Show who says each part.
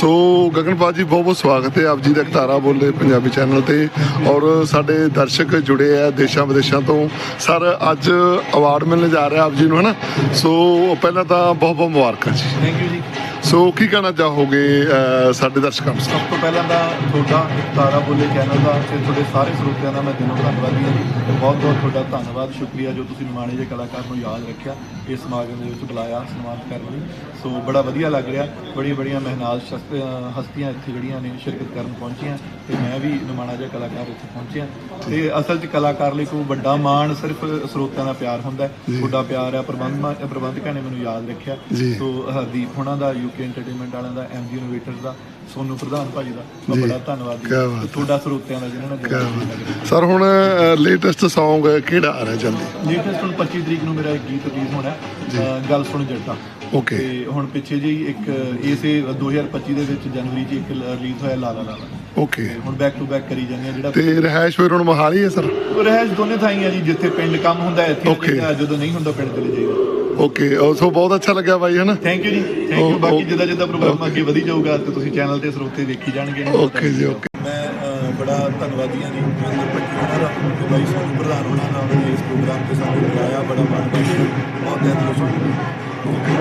Speaker 1: ਸੋ ਗਗਨਪਾਲ ਜੀ ਬਹੁਤ ਬਹੁਤ ਸਵਾਗਤ ਹੈ। ਆਪ ਜੀ ਦਾ ਤਾਰਾ ਬੋਲੇ ਪੰਜਾਬੀ ਚੈਨਲ ਤੇ। ਔਰ ਸਾਡੇ ਦਰਸ਼ਕ ਜੁੜੇ ਆ ਦੇਸ਼ਾਂ ਵਿਦੇਸ਼ਾਂ ਤੋਂ। ਸਰ, ਅੱਜ ਅਵਾਰਡ ਮਿਲਣ ਜਾ ਰਿਹਾ ਆਪ ਜੀ ਨੂੰ, ਹਨਾ? ਸੋ ਪਹਿਲਾਂ ਤਾਂ ਬਹੁਤ ਬਹੁਤ ਮੁਬਾਰਕਾਂ ਜੀ।
Speaker 2: ਥੈਂਕ ਯੂ ਜੀ।
Speaker 1: ਸੋ ਕੀ ਕਹਿਣਾ ਚਾਹੋਗੇ ਸਾਡੇ ਦਰਸ਼ਕਾਂ ਨੂੰ?
Speaker 2: ਸਭ ਤੋਂ ਪਹਿਲਾਂ ਤਾਂ ਤੁਹਾਡਾ ਤਾਰਾ ਬੋਲੇ ਚੈਨਲ ਦਾ ਤੇ ਤੁਹਾਡੇ ਸਾਰੇ ਸਰੋਤਿਆਂ ਦਾ ਮੈਂ ਦਿਲੋਂ ਧੰਨਵਾਦੀ ਹਾਂ ਬਹੁਤ ਬਹੁਤ ਤੁਹਾਡਾ ਧੰਨਵਾਦ ਸ਼ੁਕਰੀਆ ਜੋ ਤੁਸੀਂ ਨਿਮਾਣੇ ਦੇ ਕਲਾਕਾਰ ਨੂੰ ਯਾਦ ਰੱਖਿਆ ਇਸ ਸਮਾਗਮ ਦੇ ਵਿੱਚ ਬੁਲਾਇਆ ਸਨਮਾਨਿਤ ਕਰਨ ਲਈ। ਸੋ ਬੜਾ ਵਧੀਆ ਲੱਗ ਰਿਹਾ ਬੜੀਆਂ ਬੜੀਆਂ ਮਹਿਨਾਜ਼ ਹਸਤੀਆਂ ਇੱਥੇ ਜਿਹੜੀਆਂ ਨੇ ਸ਼ਿਰਕਤ ਕਰਨ ਪਹੁੰਚੀਆਂ ਤੇ ਮੈਂ ਵੀ ਨਿਮਾਣਾ ਜਿਹਾ ਕਲਾਕਾਰ ਇੱਥੇ ਪਹੁੰਚਿਆ। ਤੇ ਅਸਲ 'ਚ ਕਲਾਕਾਰ ਲਈ ਕੋਈ ਵੱਡਾ ਮਾਣ ਸਿਰਫ ਸਰੋਤਿਆਂ ਦਾ ਪਿਆਰ ਹੁੰਦਾ ਹੈ। ਤੁਹਾਡਾ ਪਿਆਰ ਹੈ ਪ੍ਰਬੰਧ ਪ੍ਰਬੰਧਕਾਂ ਨੇ ਮੈਨੂੰ ਯਾਦ ਰੱਖਿਆ। ਸੋ ਹਰਦੀਪ ਹੋਣਾ ਦਾ ਯੂਕੇ ਐਂਟਰਟੇਨਮੈਂਟ ਵਾਲਿਆਂ ਦਾ ਐਮਜੀ ਇਨੋਵੇਟਰਸ ਦਾ ਸੋਨੂ ਪ੍ਰਧਾਨ ਭਾਈ ਦਾ ਮੈਂ ਬੜਾ ਧੰਨਵਾਦੀ ਤੁਹਾਡਾ ਸਰੋਤਿਆਂ ਦਾ ਜਿਨ੍ਹਾਂ ਨੇ
Speaker 1: ਸਰ ਹੁਣ ਲੇਟੈਸਟ Song ਕਿਹੜਾ ਆ ਰਿਹਾ ਜਲਦੀ?
Speaker 2: ਲੇਟੈਸਟ ਹੁਣ 25 ਤਰੀਕ ਨੂੰ ਮੇਰਾ ਇੱਕ ਗੀਤ ਰਿਲੀਜ਼ ਹੋਣਾ ਗੱਲ ਸੁਣ ਜੱਟਾ।
Speaker 1: ਓਕੇ
Speaker 2: ਤੇ ਹੁਣ ਪਿੱਛੇ ਜੀ ਇੱਕ ਇਸੇ 2025 ਦੇ ਵਿੱਚ ਜਨਵਰੀ 'ਚ ਇੱਕ ਰਿਲੀਜ਼ ਹੋਇਆ ਲਾਲਾ ਲਾਲਾ।
Speaker 1: ਓਕੇ
Speaker 2: ਹੁਣ ਬੈਕ ਟੂ ਬੈਕ ਕਰੀ ਜਾਂਦੇ ਆ ਜਿਹੜਾ
Speaker 1: ਤੇ ਰਹਿائش ਫਿਰ ਹੁਣ ਮਹਾਲੀ ਹੈ ਸਰ
Speaker 2: ਰਹਿائش ਦੋਨੇ ਥਾਈਆਂ ਜੀ ਜਿੱਥੇ ਪਿੰਡ ਕੰਮ ਹੁੰਦਾ ਇੱਥੇ ਜਦੋਂ ਨਹੀਂ ਹੁੰਦਾ ਪਿੰਡ ਚਲੇ ਜਾਈਦਾ।
Speaker 1: ਓਕੇ ਸੋ ਬਹੁਤ ਅੱਛਾ ਲੱਗਿਆ ਬਾਈ ਹਨਾ?
Speaker 2: ਥੈਂਕ ਯੂ ਜੀ ਥੈਂਕ ਯੂ ਬਾਕੀ
Speaker 1: ਉਹ-
Speaker 2: ਜਿੱਦਾਂ ਜਿੱਦਾਂ ਪ੍ਰੋਗਰਾਮ ਅੱਗੇ ਵਧੀ ਜਾਊਗਾ ਤੇ ਤੁਸੀਂ ਚੈਨਲ ਤੇ ਸਰੋਤੇ ਵੇਖੀ ਜਾਣਗੇ।
Speaker 1: ਓਕੇ ਜੀ, ਓਕੇ।
Speaker 2: ਮੈਂ ਬੜਾ ਧੰਨਵਾਦੀ ਹਾਂ ਜੀ ਜੋਗਿੰਦਰ ਭੱਟੀ ਹੋਣਾ ਦਾ ਤੇ ਬਾਈ ਸੋਨੂੰ ਪ੍ਰਧਾਨ ਹੋਣਾ ਨਾਲ ਇਸ ਪ੍ਰੋਗਰਾਮ ਤੇ ਸਾਨੂੰ ਬੁਲਾਇਆ ਬੜਾ ਮਾਣ ਬਹੁਤ ਬਹੁਤ ਸ਼ੁਕਰੀਆ